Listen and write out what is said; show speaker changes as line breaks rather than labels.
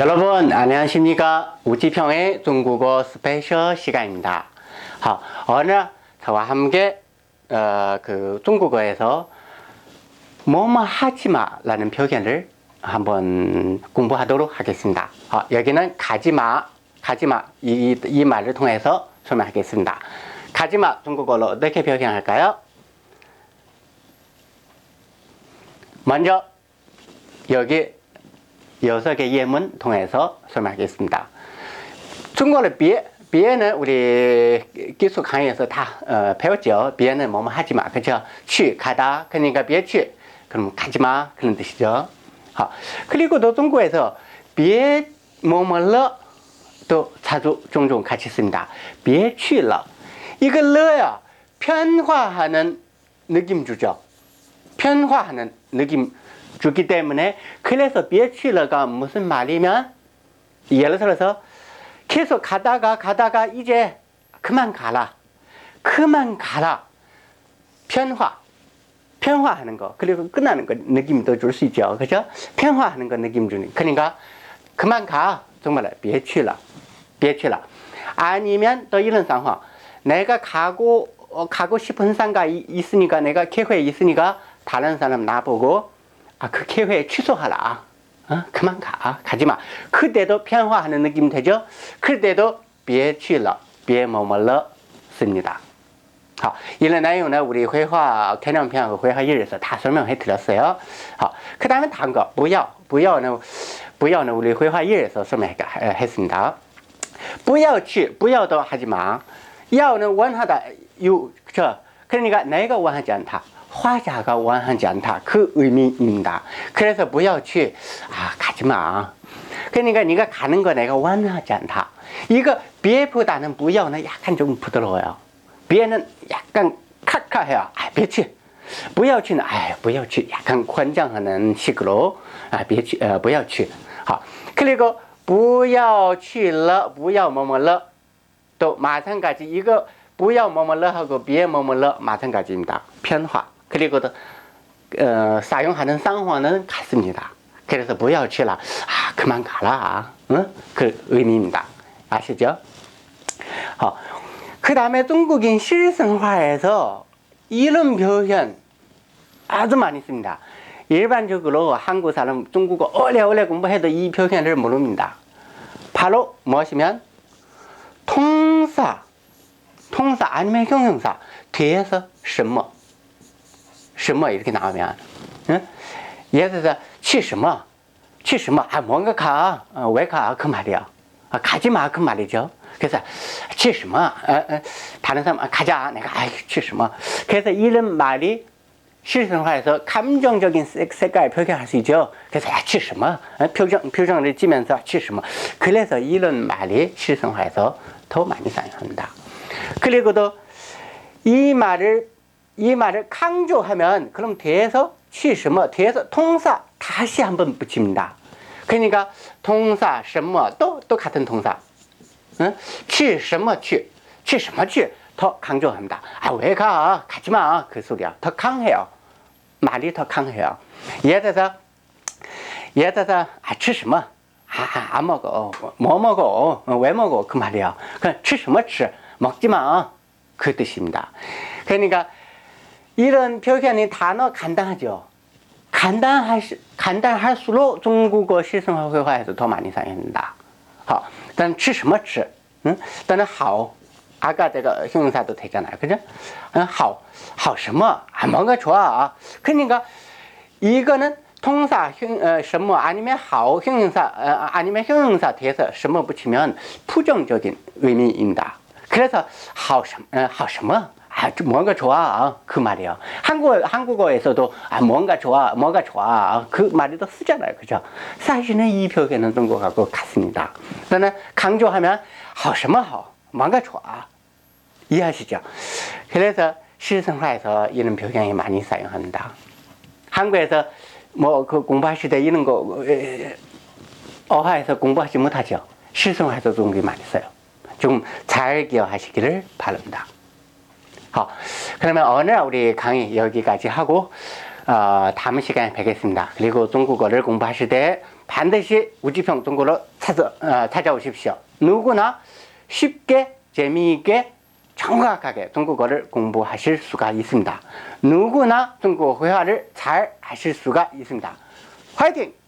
여러분 안녕하십니까 우지평의 중국어 스페셜 시간입니다. 好, 오늘 저와 함께 어, 그 중국어에서 뭐뭐 하지마라는 표현을 한번 공부하도록 하겠습니다. 어, 여기는 가지마, 가지마 이, 이 말을 통해서 설명하겠습니다. 가지마 중국어로 어떻게 표현할까요? 먼저 여기 여섯 개 예문 통해서 설명하겠습니다. 중국어를 비에, 비에는 우리 기술 강의에서 다 어, 배웠죠. 비에는 뭐뭐 하지 마. 그죠? 취, 가다. 그러니까 비에 취. 그럼 가지 마. 그런 뜻이죠. 하. 그리고 또 중국에서 비에 뭐뭐러 또 자주 종종 같이 씁니다. 비에 취러. 이거 러야 편화하는 느낌 주죠. 편화하는 느낌 주기 때문에 그래서 비에취러가 무슨 말이면 예를 들어서 계속 가다가 가다가 이제 그만 가라. 그만 가라. 편화. 편화하는 거. 그리고 끝나는 거 느낌도 줄 수 있죠. 그죠? 편화하는 거 느낌 주는. 그러니까 그만 가. 정말 비에취러 비에취러 아니면 또 이런 상황. 내가 가고 어, 가고 싶은 상가 있으니까 내가 계획 있으니까 다른 사람 나보고 아, 그 계획 취소하라. 어? 그만 가. 가지 마. 그때도 편화하는 느낌 되죠? 그때도 别去了,别某某了 씁니다. 好, 이런 내용은 우리 회화 개념편 회화 1에서 다 설명해 드렸어요. 好, 그 다음에 다음 거, 不要, 不要는, 不要는 우리 회화 1에서 설명했습니다. 不要去,不要도 하지 마. 要는 원하다, 유, 저, 그러니까 내가 원하지 않다. 화자가 원하지 않다. 그 의미입니다. 그래서 不要去, 아, 가지 마. 그러니까 네가 가는 거 내가 원하지 않다. 이거 비에보다는 不要는 약간 좀 부드러워요. 비에는 약간 카카해요. 아, 别去. 不要去는 아, 不要去. 약간 권장하는 식으로 아, 别去, 어, 不要去. 好. 그리고 不要去了,不要뭐뭐了. 또 마찬가지 이거 不要뭐뭐了 하고 别뭐뭐了 마찬가지입니다. 편화. 그리고 또 어, 사용하는 상황은 같습니다. 그래서 무야치라 아 그만 가라 응? 그 의미입니다. 아시죠? 어, 그 다음에 중국인 실생활에서 이런 표현 아주 많이 씁니다. 일반적으로 한국 사람 중국어 오래오래 공부해도 이 표현을 모릅니다. 바로 무엇이면 통사, 통사 아니면 형용사 뒤에서 什么什么 이렇게 나오면 응? 예를 들어서 去什么去什么 아 뭔가 가, 어, 왜 가? 그 말이야. 아, 가지 마, 그 말이죠. 그래서 去什么 어, 어, 다른 사람 아, 가자. 내가 아이 去什么 그래서 이런 말이 실생활에서 감정적인 색- 색깔 표현할 수 있죠. 그래서 야, 去什么 어, 표정 표정을 찌면서 去什么 그래서 이런 말이 실생활에서 더 많이 사용합니다. 그리고도 이 말을 이 말을 강조하면 그럼 뒤에서 去什么 뒤에서 통사 다시 한번 붙입니다. 그러니까 통사 什么 또, 또 같은 통사. 응? 去什么去?去什么去? 더 강조합니다. 아, 왜 가? 가지 마. 그 소리야. 더 강해요. 말이 더 강해요. 예를 들어서, 예를 들어서, 아, 吃什么? 아, 안 먹어. 뭐 먹어? 어, 왜 먹어? 그 말이야. 그냥 吃什么吃? 먹지 마. 그 뜻입니다. 그러니까 이런 표현이 단어 간단하죠. 간단할, 간단할수록 중국어 실생활 회화에서 더 많이 사용합니다. 好, 일단 吃什么吃? 응? 일단은 好. 아까 제가 형용사도 되잖아요. 그죠? 응, 好. 好什么? 아, 뭔가 좋아. 그러니까 이거는 통사, 형, 어, 什么 아니면 好 형용사, 어, 아니면 형용사 뒤에서 什么 붙이면 부정적인 의미입니다. 그래서 好什, 어, 好什么? 아, 좀 뭔가 좋아. 그 말이에요. 한국어, 한국어에서도, 아, 뭔가 좋아, 뭔가 좋아. 그 말도 쓰잖아요. 그죠? 사실은 이 표현은 중국하고 같습니다. 그러나 강조하면, 好什么好? 뭔가 좋아. 이해하시죠? 그래서 실생활에서 이런 표현이 많이 사용합니다. 한국에서 뭐 그 공부하실 때 이런 거, 에, 어하에서 공부하지 못하죠? 실생활에서 좀 많이 써요. 좀 잘 기억하시기를 바랍니다. 好, 그러면 오늘 우리 강의 여기까지 하고 어, 다음 시간에 뵙겠습니다. 그리고 중국어를 공부하실 때 반드시 우지평 중국어로 찾아, 어, 찾아오십시오. 누구나 쉽게 재미있게 정확하게 중국어를 공부하실 수가 있습니다. 누구나 중국어 회화를 잘 하실 수가 있습니다. 화이팅!